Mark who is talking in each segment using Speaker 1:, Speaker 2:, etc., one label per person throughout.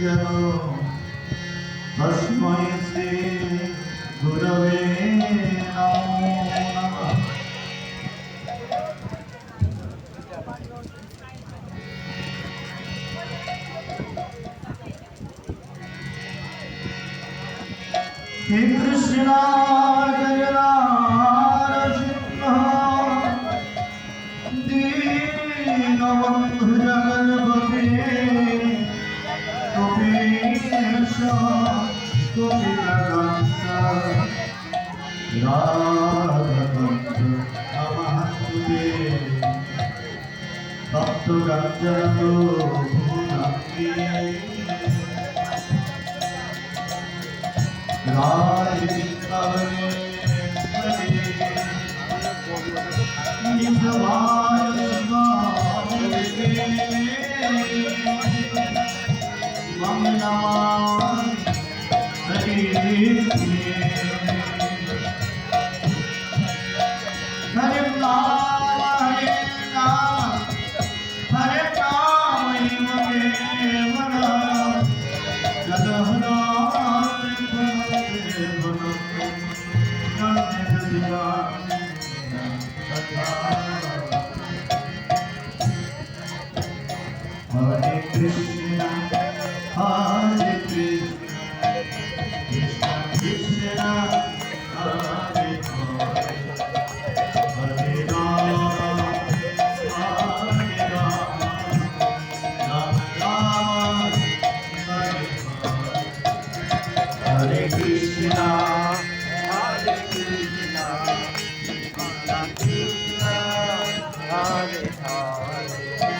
Speaker 1: যেন তস্मै শ্রী গুরবে কৃষ্ণ দীনবন্ধু জগৎপতি কপীশ কপিকান্ত রাধকান্ত নমস্তুতে তপ্ত গঞ্জনত ভুনাকি হরে Hare Krishna, Hare हरे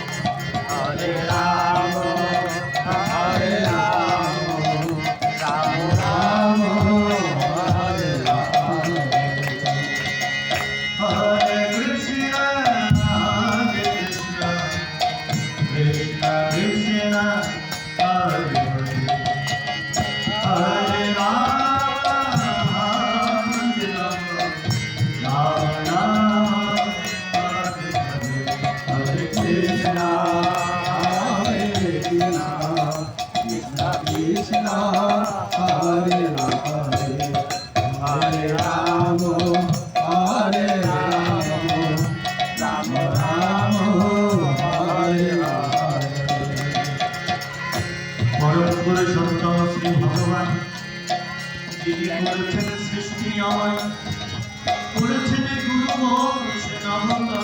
Speaker 1: যিনি করেছেন সৃষ্টি আমায় করেছেন গুরু বলছেন আমার তত্ত্ব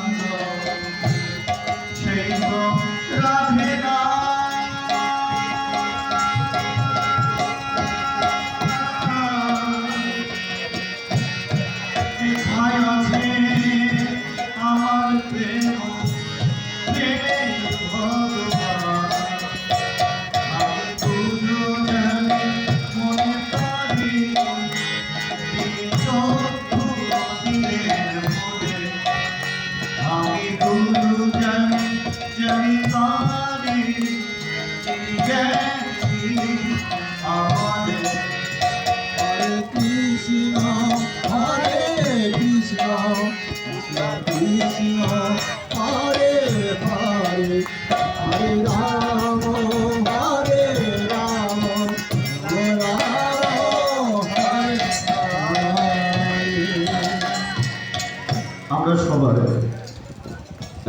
Speaker 1: আমরা সবাই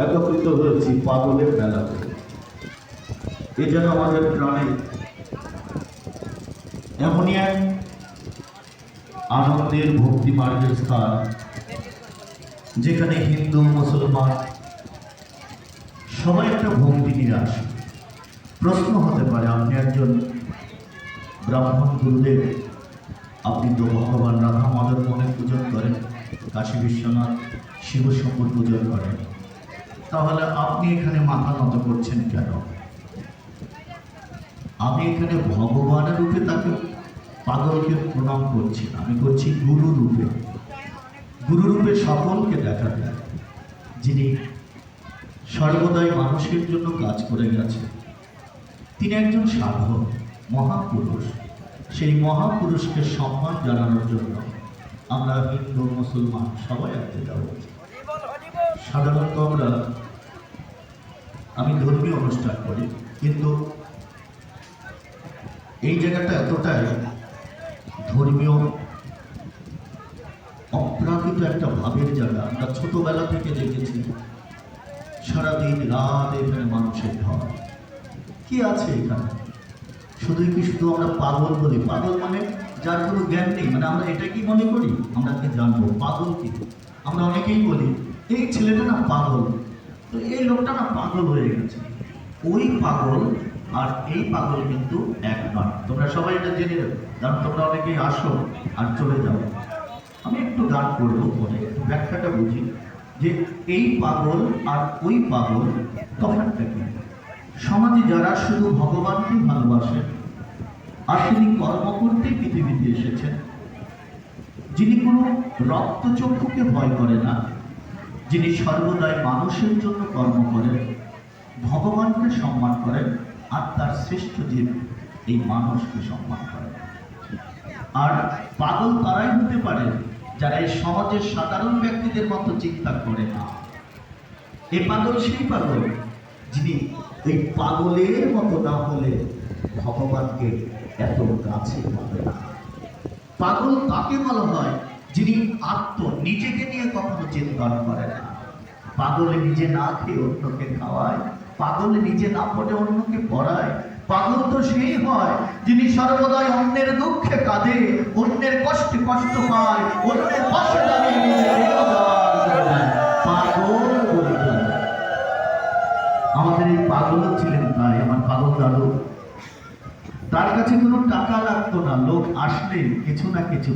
Speaker 1: একত্রিত হয়েছি পাগলের মেলাতে। এ যেন আমাদের প্রাণে এমনই এক আনন্দের ভক্তি মার্গের স্থান, যেখানে হিন্দু, মুসলমান সবাই একটা ভক্তি নিয়ে আসে প্রশ্ন হতে পারে, আপনি একজন ব্রাহ্মণ গুরুদেব, আপনি তো ভগবান রাধা মদন মনে পূজন করেন, কাশী বিশ্বনাথ শিব শঙ্কর পূজন করেন তাহলে আপনি এখানে মাথা নত করছেন কেন? আমি এখানে ভগবানের রূপে তাকে পাগলকে প্রণাম করছি আমি করছি গুরু রূপে। গুরু রূপে সকলকে দেখা যায় যিনি সর্বদাই মানুষের জন্য কাজ করে গেছে তিনি একজন সাধক, মহাপুরুষ। সেই মহাপুরুষকে সম্মান জানানোর জন্য আমরা হিন্দু মুসলমান সবাই আজকে যাব। সাধারণত আমরা আমি ধর্মীয় অনুষ্ঠান করি কিন্তু এই জায়গাটা এতটাই ধর্মীয় অপ্রাকৃত একটা ভাবের জায়গা। আমরা ছোটবেলা থেকে দেখেছি সারাদিন রাত এখানে মানুষের ঢল। কি আছে এখানে? শুধুই কি শুধু আমরা পাগল বলি? পাগল মানে যার কোনো জ্ঞান নেই মানে আমরা এটা কি মনে করি? আমরা কি জানব, পাগল কি? আমরা অনেকেই বলি, এই ছেলেটা না পাগল। তো এই লোকটা না পাগল হয়ে গেছে। ওই পাগল আর এই পাগল কিন্তু এক নয়। তোমরা সবাই এটা জেনে নেবে, কারণ তোমরা অনেকেই আসো আর চলে যাও। আমি একটু গান করব পরে, একটু ব্যাখ্যাটা বুঝি, যে এই পাগল আর ওই পাগল তফাৎটা কি? সমাজে যারা শুধু ভগবানকে ভালোবাসেন আর তিনি কর্ম করতে পৃথিবীতে এসেছেন। যিনি কোনো রক্তচক্ষুকে ভয় করে না, যিনি সর্বদাই মানুষের জন্য কর্ম করেন, ভগবানকে সম্মান করেন, আর তার শ্রেষ্ঠ জীব এই মানুষকে সম্মান করেন। আর পাগল তারাই হতে পারে যারা এই সমাজের সাধারণ ব্যক্তিদের মতো চিন্তা করে না। এ পাগল সেই পাগল যিনি এই পাগলের মতো না হলে ভগবানকে এত কাছে পাবে না। পাগল তাকে বলা হয় যিনি আত্ম নিজেকে নিয়ে কখনো চিন্তন করে না? পাগলে নিজে না খেয়ে অন্যকে খাওয়ায়, পাগলে নিজে না পড়ে অন্যকে পড়ায়। পাগল তো সেই হয় যিনি সর্বদাই অন্যের দুঃখে কাঁদে, অন্যের কষ্টে কষ্ট পায়, অন্যের দেয়। পাগল আমাদের এই পাগলও ছিলেন তাই আমার পাগল দাদু। তার কাছে কোনো টাকা লাগতো না লোক আসলে কিছু না কিছু